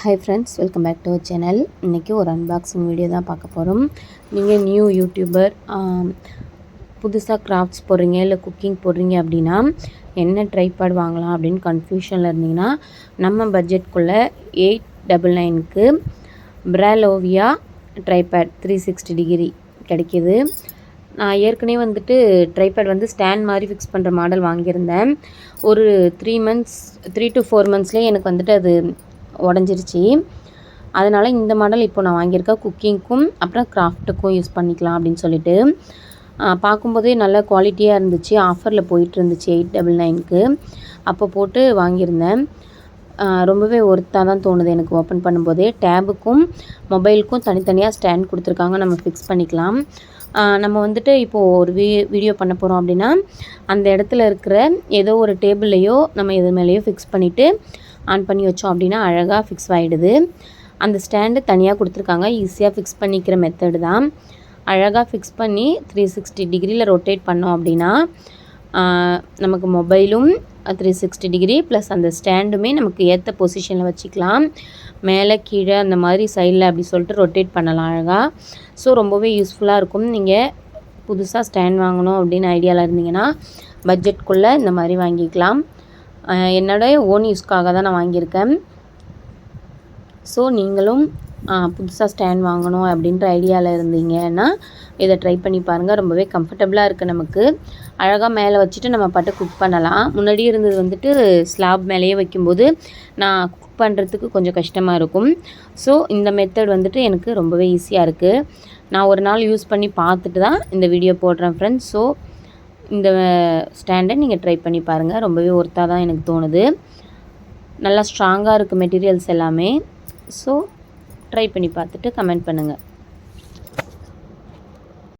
Hi friends welcome back to our channel இன்றைக்கி ஒரு unboxing video தான் பார்க்க போகிறோம் நீங்கள் நியூ யூடியூபர் புதுசாக கிராஃப்ட்ஸ் போடுறீங்க இல்லை குக்கிங் போடுறீங்க அப்படின்னா என்ன ட்ரைபேட் வாங்கலாம் அப்படின்னு கன்ஃபியூஷனில் இருந்தீங்கன்னா நம்ம பட்ஜெட்குள்ளே எயிட் டபுள் நைனுக்கு பிரலோவியா ட்ரைபேட் த்ரீ சிக்ஸ்டி டிகிரி கிடைக்கிது. நான் ஏற்கனவே வந்துட்டு ட்ரைபேட் வந்து ஸ்டாண்ட் மாதிரி ஃபிக்ஸ் பண்ணுற மாடல் வாங்கியிருந்தேன். ஒரு three months three to four மந்த்ஸ்லேயே எனக்கு வந்துட்டு அது உடஞ்சிருச்சு. அதனால் இந்த மாடல் இப்போ நான் வாங்கியிருக்கேன் குக்கிங்க்கும் அப்புறம் கிராஃப்ட்டுக்கும் யூஸ் பண்ணிக்கலாம் அப்படின்னு சொல்லிட்டு பார்க்கும்போதே நல்ல குவாலிட்டியாக இருந்துச்சு. ஆஃபரில் போயிட்டு இருந்துச்சு எயிட் டபுள் நைனுக்கு அப்போ போட்டு வாங்கியிருந்தேன். ரொம்பவே ஒர்த்தாக தான் தோணுது எனக்கு ஓப்பன் பண்ணும்போதே. டேபுக்கும் மொபைலுக்கும் தனித்தனியாக ஸ்டாண்ட் கொடுத்துருக்காங்க. நம்ம ஃபிக்ஸ் பண்ணிக்கலாம். நம்ம வந்துட்டு இப்போது ஒரு வீ வீடியோ பண்ண போகிறோம் அப்படின்னா அந்த இடத்துல இருக்கிற ஏதோ ஒரு டேபிள்லையோ நம்ம எது மேலேயோ ஃபிக்ஸ் பண்ணிவிட்டு ஆன் பண்ணி வச்சோம் அப்படின்னா அழகாக ஃபிக்ஸ் ஆகிடுது அந்த ஸ்டாண்டு தனியாக கொடுத்துருக்காங்க. ஈஸியாக ஃபிக்ஸ் பண்ணிக்கிற மெத்தடு தான். அழகாக ஃபிக்ஸ் பண்ணி த்ரீ சிக்ஸ்டி டிகிரியில் ரொட்டேட் பண்ணோம் அப்படின்னா நமக்கு மொபைலும் த்ரீ சிக்ஸ்டி டிகிரி ப்ளஸ் அந்த ஸ்டாண்டுமே நமக்கு ஏற்ற பொசிஷனில் வச்சுக்கலாம். மேலே கீழே அந்த மாதிரி சைடில் அப்படி சொல்லிட்டு ரொட்டேட் பண்ணலாம் அழகாக ஸோ ரொம்பவே யூஸ்ஃபுல்லாக இருக்கும். நீங்கள் புதுசாக ஸ்டாண்ட் வாங்கணும் அப்படின்னு ஐடியாவில் இருந்தீங்கன்னா பட்ஜெட்குள்ளே இந்த மாதிரி வாங்கிக்கலாம். என்னோடைய ஓன் யூஸ்க்காக தான் நான் வாங்கியிருக்கேன். ஸோ நீங்களும் புதுசாக ஸ்டாண்ட் வாங்கணும் அப்படின்ற ஐடியாவில் இருந்தீங்கன்னா இதை ட்ரை பண்ணி பாருங்கள் ரொம்பவே கம்ஃபர்டபுளாக இருக்குது நமக்கு. அழகாக மேலே வச்சுட்டு நம்ம பாட்டு குக் பண்ணலாம். முன்னாடி இருந்தது வந்துட்டு ஸ்லாப் மேலேயே வைக்கும்போது நான் குக் பண்ணுறதுக்கு கொஞ்சம் கஷ்டமாக இருக்கும். ஸோ இந்த மெத்தட் வந்துட்டு எனக்கு ரொம்பவே ஈஸியாக இருக்குது நான் ஒரு நாள் யூஸ் பண்ணி பார்த்துட்டு தான் இந்த வீடியோ போடுறேன் ஃப்ரெண்ட்ஸ் ஸோ இந்த ஸ்டாண்டை நீங்கள் ட்ரை பண்ணி பாருங்கள் ரொம்பவே ஒர்த்தாக தான் எனக்கு தோணுது. நல்லா ஸ்ட்ராங்காக இருக்குது மெட்டீரியல்ஸ் எல்லாமே. ஸோ ட்ரை பண்ணி பார்த்துட்டு கமெண்ட் பண்ணுங்கள்